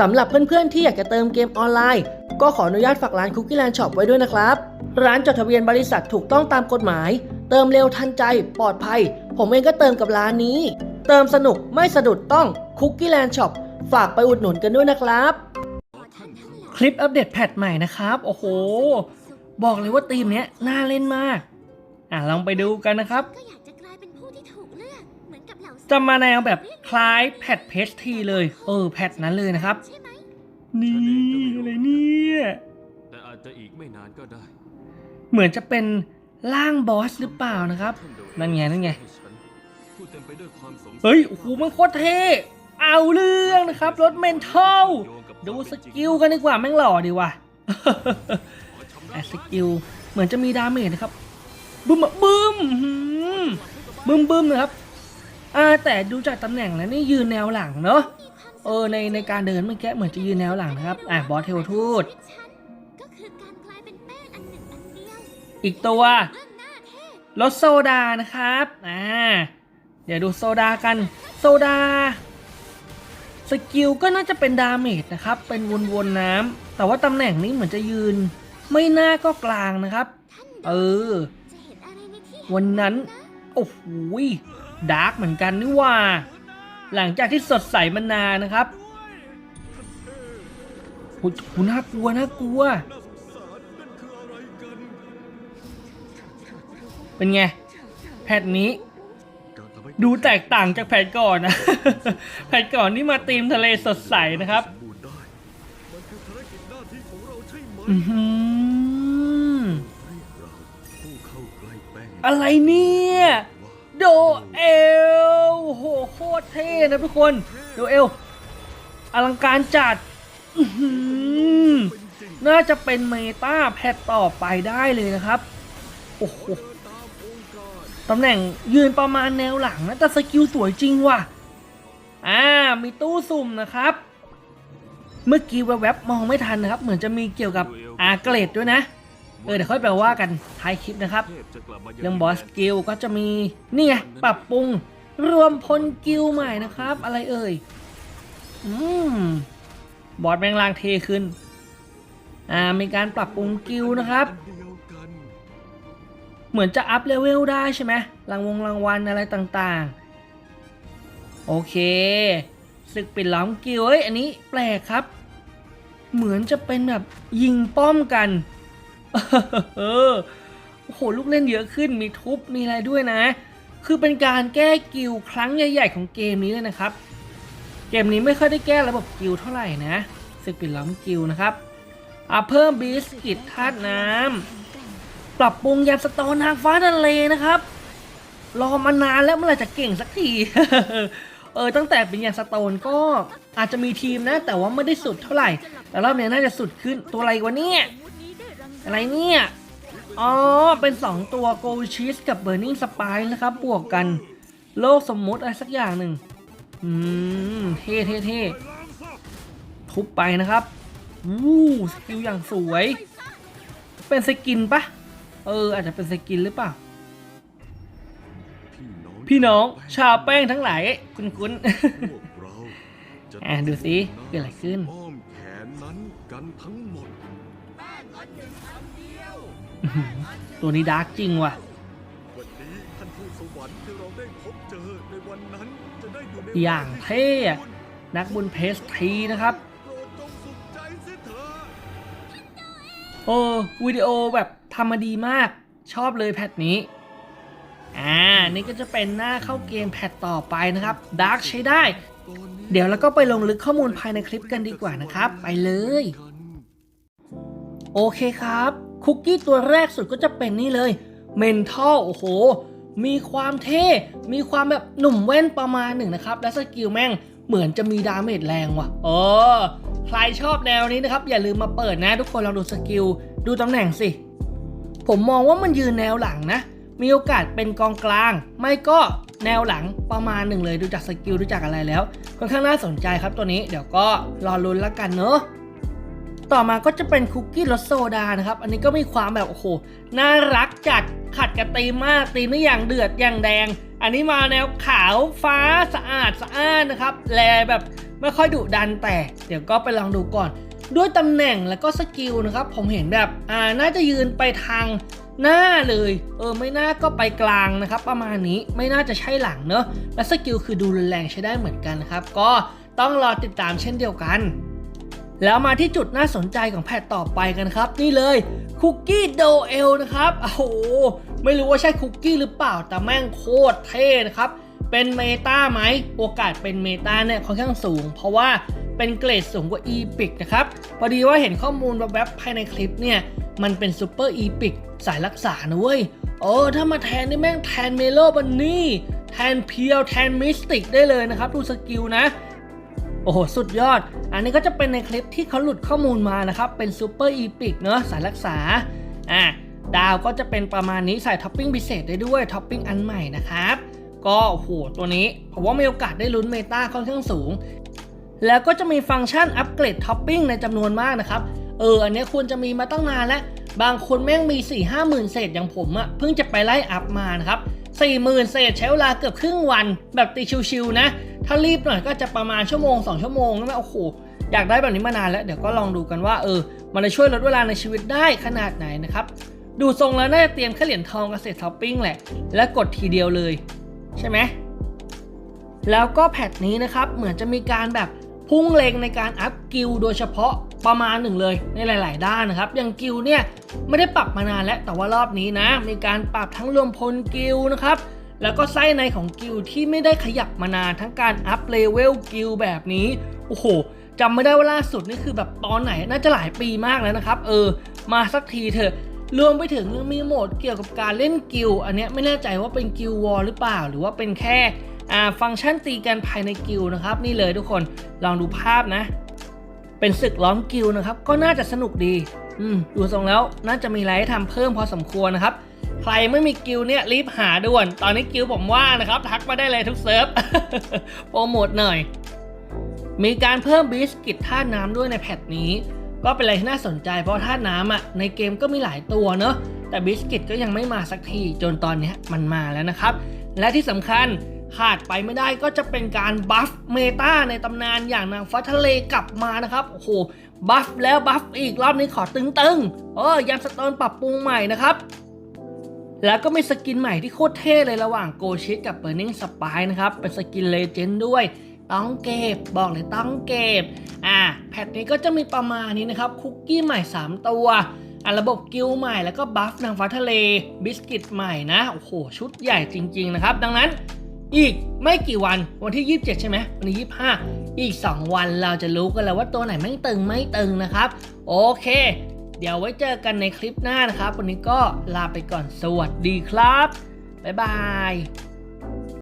สำหรับเพื่อนๆ ที่อยากจะเติมเกมออนไลน์ ก็ขออนุญาตฝากร้าน Cookie Land Shop ไว้ด้วยนะครับ ร้านจดทะเบียนบริษัทถูกต้องตามกฎหมาย เติมเร็วทันใจ ปลอดภัย ผมเองก็เติมกับร้านนี้ เติมสนุกไม่สะดุดต้อง Cookie Land Shop ฝากไปอุดหนุนกันด้วยนะครับ คลิปอัปเดตแพทใหม่นะครับ โอ้โห บอกเลยว่าทีมเนี้ยน่าเล่นมาก อะลองไปดูกันนะครับ จะมาแนวแบบคล้ายแพทเพชทีเลย เออ แพทนั้นเลยนะครับใช่ไหมนี่อะไรเนี่ยแต่อาจจะอีกไม่นานก็ได้ เหมือนจะเป็นร่างบอสหรือเปล่านะครับ นั่นไง นั่นไงให้ฉันผู้เต็มไปด้วยความสงสัยเฮ้ย โอ้โห มันโคตรเท่ เอาเรื่องนะครับ รถเมนทัลดูสกิลกันดีกว่า แม่งหล่อดีว่ะแอดสกิล เหมือนจะมีดาเมจนะครับ บึ้มอะบึ้มหืมบึ้มบึ้มนะครับ อ่าแต่ดูจากตำแหน่งแล้วนี่ยืนแนวหลังเนอะเออในในการเดินเมื่อกี้เหมือนจะยืนแนวหลังนะครับอะบอสเทลทูดชีวิตฉันก็คือการกลายเป็นแป้งอันหนึ่งอันเดียวอีกตัวเบื้องหน้าเทพรสโซดานะครับอ่าเดี๋ยวดูโซดากันโซดาสกิลก็น่าจะเป็นดาเมจนะครับ เป็นวนๆน้ำแต่ว่าตำแหน่งนี้เหมือนจะยืน ไม่น่าก็กลางนะครับท่านเออจะเห็นอะไรในที่วันนั้น โอ้โหย ดาร์กเหมือนกันนี่ว่า หลังจากที่สดใสมานานนะครับโอ้โหน่ากลัวน่ากลัว เป็นไง แพทนี้ ดูแตกต่างจากแผนก่อนนะแผนก่อนนี่มาตีมทะเลสดใสนะครับอืออะไรเนี่ย โดเอลโหโคตรเท่นะทุกคนโดเอลอลังการจัดน่าจะเป็นเมตาแพทต่อไปได้เลยนะครับ โอ้โหตำแหน่งยืนประมาณแนวหลังนะแต่สกิลสวยจริงว่ะ อ่า มีตู้สุ่มนะครับ เมื่อกี้แวบๆมองไม่ทันนะครับ เหมือนจะมีเกี่ยวกับอาเกรดด้วยนะ เออเดี๋ยวค่อยไปว่ากันท้ายคลิปนะครับ เรื่องบอสกิลก็จะมีนี่ไงปรับปรุงรวมพลกิลใหม่นะครับ อะไรเอ่ย อืม บอสแมงลางเทขึ้น อ่า มีการปรับปรุงกิลนะครับ เหมือนจะอัพเลเวลได้ใช่ไหมรางวงรางวัลอะไรต่างๆ โอเคศึกปิดล้อมกิลเอ้ย อันนี้แปลกครับ เหมือนจะเป็นแบบยิงป้อมกัน โอ้โหลูกเล่นเยอะขึ้นมีทุบมีอะไรด้วยนะ คือเป็นการแก้กิลครั้งใหญ่ ๆ ของเกมนี้เลยนะครับ เกมนี้ไม่ค่อยได้แก้ระบบกิลเท่าไหร่นะศึกปิดล้อมกิลนะครับอะเพิ่มบิสกิตธาตุน้ำปรับปรุงยามสโตนนางฟ้าทะเลนะครับ รอมานานแล้วเมื่อไหร่จะเก่งสักทีเออตั้งแต่เป็นยาสโตนก็อาจจะมีทีมนะ แต่ว่าไม่ได้สุดเท่าไหร่ แต่รอบนี้น่าจะสุดขึ้นตัวอะไรวะเนี่ย อะไรเนี่ย อ๋อ เป็น 2 ตัวโกลชีสกับเบอร์นิงสปายนะครับ บวกกัน โลกสมมุติอะไรสักอย่างหนึ่งอืม เท่เท่เท่ทุบไปนะครับ วู้สกิลอย่างสวย เป็นสกินปะเออ อาจจะเป็นสกินหรือเปล่า พี่น้องชาวแป้งทั้งหลาย คุ้นคุ้นพวกเราจะอะดูสิเกิดอะไรขึ้น ตัวนี้ดาร์กจริงว่ะ วันนี้ท่านทูตสวรรค์ที่เราได้พบเจอในวันนั้นจะได้อยู่ในอย่างเท่อะ นักบุญเพสทีนะครับ โปรดจงสุขใจเสียเถิดโอ้วิดีโอแบบทำมาดีมากชอบเลยแพทนี้ อ่า นี่ก็จะเป็นหน้าเข้าเกมแพทต่อไปนะครับดาร์กใช้ได้ ตอนนี้เดี๋ยวเราก็ไปลงลึกข้อมูลภายในคลิปกันดีกว่านะครับ ไปเลยกันโอเคครับ คุกกี้ตัวแรกสุดก็จะเป็นนี่เลยเมนทัลโอ้โห มีความเท่ มีความแบบหนุ่มแว่นประมาณหนึ่งนะครับ และสกิลแม่งเหมือนจะมีดาเมจแรงว่ะเออใครชอบแนวนี้นะครับ อย่าลืมมาเปิดนะ ทุกคนลองดูสกิล ดูตำแหน่งสิ ผมมองว่ามันยืนแนวหลังนะ มีโอกาสเป็นกองกลาง ไม่ก็แนวหลังประมาณหนึ่งเลย ดูจากสกิลดูจากอะไรแล้วค่อนข้างน่าสนใจครับตัวนี้ เดี๋ยวก็รอลุ้นแล้วกันเนอะ ต่อมาก็จะเป็นคุกกี้รสโซดานะครับ อันนี้ก็มีความแบบโอ้โห น่ารักจัด ขัดกับตีมาก ตีมนี่อย่างเดือดอย่างแดง อันนี้มาแนวขาวฟ้าสะอาดสะอ้านนะครับ แลแบบไม่ค่อยดุดันแต่ เดี๋ยวก็ไปลองดูก่อน ด้วยตำแหน่งแล้วก็สกิลนะครับ ผมเห็นแบบ อ่า น่าจะยืนไปทางหน้าเลย เออ ไม่น่าก็ไปกลางนะครับ ประมาณนี้ ไม่น่าจะใช่หลังเนอะ และสกิลคือดูรุนแรงใช้ได้เหมือนกันนะครับ ก็ต้องรอติดตามเช่นเดียวกัน แล้วมาที่จุดน่าสนใจของแพทต่อไปกันครับ นี่เลยคุกกี้โดเอลนะครับโอ้โหไม่รู้ว่าใช่คุกกี้หรือเปล่าแต่แม่งโคตรเท่นะครับ เป็นเมตาไหมโอกาสเป็นเมตาเนี่ยค่อนข้างสูง เพราะว่าเป็นเกรดสูงกว่า e p i c นะครับพอดีว่าเห็นข้อมูลแวบๆภายในคลิปเนี่ย มันเป็นซูเปอร์ e p i c สายรักษานะเว้ยเออถ้ามาแทนนี่แม่งแทนเมโลบันนี่แทนเพียวแทนมิสติกได้เลยนะครับดูสกิลนะ โอ้โห สุดยอด อันนี้ก็จะเป็นในคลิปที่เขาหลุดข้อมูลมานะครับ เป็นซูเปอร์อีพิกเนอะสายรักษา อะ ดาวก็จะเป็นประมาณนี้ใส่ท็อปปิ้งพิเศษได้ด้วยท็อปปิ้งอันใหม่นะครับ ก็โอ้โห ตัวนี้ผมว่ามีโอกาสได้ลุ้นเมตาค่อนข้างสูง แล้วก็จะมีฟังก์ชันอัปเกรดท็อปปิ้งในจำนวนมากนะครับ เออ อันนี้ควรจะมีมาตั้งนานแล้ว บางคนแม่งมี4 5หมื่นเศษอย่างผมอะเพิ่งจะไปไล่อัพมานะครับ4 0,000เศษใช้เวลาเกือบครึ่งวันแบบตีชิวๆนะ ถ้ารีบหน่อยก็จะประมาณชั่วโมง 2 ชั่วโมงนะแม่โอ้โหอยากได้แบบนี้มานานแล้วเดี๋ยวก็ลองดูกันว่าเออ มันจะช่วยลดเวลาในชีวิตได้ขนาดไหนนะครับดูทรงแล้วน่าจะเตรียมแค่เหรียญทองกับเศษท็อปปิ้งแหละ และกดทีเดียวเลย ใช่ไหมแล้วก็แพทนี้นะครับ เหมือนจะมีการแบบพุ่งเล็งในการอัพกิลโดยเฉพาะประมาณหนึ่งเลยในหลาย ๆ ด้านนะครับ อย่างกิลเนี่ยไม่ได้ปรับมานานแล้วแต่ว่ารอบนี้นะ มีการปรับทั้งรวมพลกิลนะครับ แล้วก็ไส้ในของกิลด์ที่ไม่ได้ขยับมานานทั้งการอัพเลเวลกิลด์แบบนี้ โอ้โหจำไม่ได้ว่าล่าสุดนี่คือแบบตอนไหนน่าจะหลายปีมากแล้วนะครับ เออ มาสักทีเถอะรวมไปถึงยังมีโหมดเกี่ยวกับการเล่นกิลด์อันเนี้ยไม่แน่ใจว่าเป็นกิลด์วอลหรือเปล่า หรือว่าเป็นแค่อ่าฟังก์ชันตีกันภายในกิลด์นะครับ นี่เลยทุกคนลองดูภาพนะ เป็นศึกล้อมกิลด์นะครับ ก็น่าจะสนุกดี อืมดูทรงแล้วน่าจะมีอะไรให้ทำเพิ่มพอสมควรนะครับ ใครไม่มีกิลเนี่ยรีบหาด่วน ตอนนี้กิลผมว่างนะครับ ทักมาได้เลยทุกเซิร์ฟโปรโมทหน่อย มีการเพิ่มบิสกิตธาน้ำด้วยในแพทนี้ ก็เป็นอะไรที่น่าสนใจเพราะธาน้ำอะในเกมก็มีหลายตัวเนอะแต่บิสกิตก็ยังไม่มาสักทีจนตอนนี้มันมาแล้วนะครับ และที่สำคัญขาดไปไม่ได้ก็จะเป็นการบัฟเมตาในตำนานอย่างนางฟ้าทะเลกลับมานะครับโอ้โหบัฟแล้วบัฟอีกรอบนี้ขอตึงๆเออยันสโตนปรับปรุงใหม่นะครับ แล้วก็มีสกินใหม่ที่โคตรเท่เลยระหว่างโกชิกับเบอร์นิงสปายนะครับ เป็นสกินเลเจนด์ด้วย ต้องเก็บ บอกเลยต้องเก็บ อ่า แพทนี้ก็จะมีประมาณนี้นะครับ คุกกี้ใหม่ 3 ตัวอ่าระบบกิลใหม่แล้วก็บัฟนางฟ้าทะเล บิสกิตใหม่นะ โอ้โห ชุดใหญ่จริง ๆ นะครับ ดังนั้นอีกไม่กี่วันวันที่ 27 ใช่ไหมวันนี้25 อีก 2 วันเราจะรู้กันแล้วว่าตัวไหนไม่ตึงไม่ตึงนะครับ โอเค ดี๋ยวไว้เจอกันในคลิปหน้านะครับ วันนี้ก็ลาไปก่อนสวัสดีครับ บ๊ายบาย